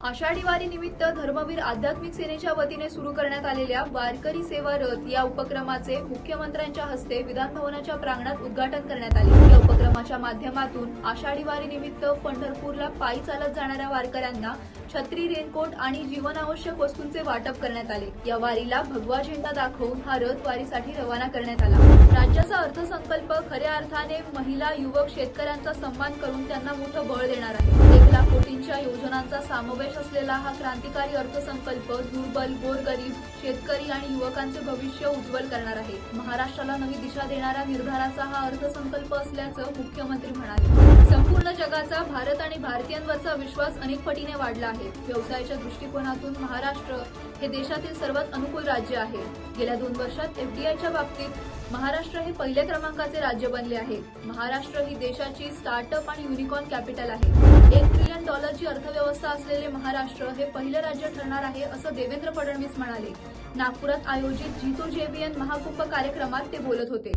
आषाढी वारी निमित्त धर्मवीर आध्यात्मिक सेनेच्या वतीने सुरू करण्यात आलेल्या वारकरी सेवा रथ या उपक्रमाचे मुख्यमंत्र्यांच्या हस्ते विधानभवनाच्या प्रांगणात उद्घाटन करण्यात आले. या उपक्रमाच्या माध्यमातून आषाढी वारी निमित्त पंढरपूरला पायी चालत जाणाऱ्या वारकऱ्यांना छत्री रेनकोट आणि जीवनावश्यक वस्तूंचे वाटप करण्यात आले. या वारीला भगवा झेंडा दाखवून हा रथ वारीसाठी रवाना करण्यात आला. राज्याचा अर्थसंकल्प खऱ्या अर्थाने महिला युवक शेतकऱ्यांचा सन्मान करून त्यांना मोठं बळ देणार आहे. मोदींच्या योजनांचा समावेश असलेला हा क्रांतिकारी अर्थसंकल्प दुर्बल गोरगरीब शेतकरी आणि युवकांचे भविष्य उज्ज्वल करणार आहे. महाराष्ट्राला नवी दिशा देणाऱ्या निर्धाराचा हा अर्थसंकल्प असल्याचं मुख्यमंत्री म्हणाले. संपूर्ण जगाचा भारत आणि भारतीयांवरचा विश्वास अनेक पटीने वाढला आहे. व्यवसायाच्या दृष्टिकोनातून महाराष्ट्र हे देशातील सर्वात अनुकूल राज्य आहे. गेल्या दोन वर्षात एफडीआयच्या बाबतीत महाराष्ट्र हे पहिल्या क्रमांकाचे राज्य बनले आहे. महाराष्ट्र ही देशाची स्टार्टअप आणि युनिकॉर्न कॅपिटल आहे. एक ट्रिलियन डॉलरची अर्थव्यवस्था असलेले महाराष्ट्र हे पहिलं राज्य ठरणार आहे असं देवेंद्र फडणवीस म्हणाले. नागपुरात आयोजित जितो जेबीएन महाकुंभ कार्यक्रमात ते बोलत होते.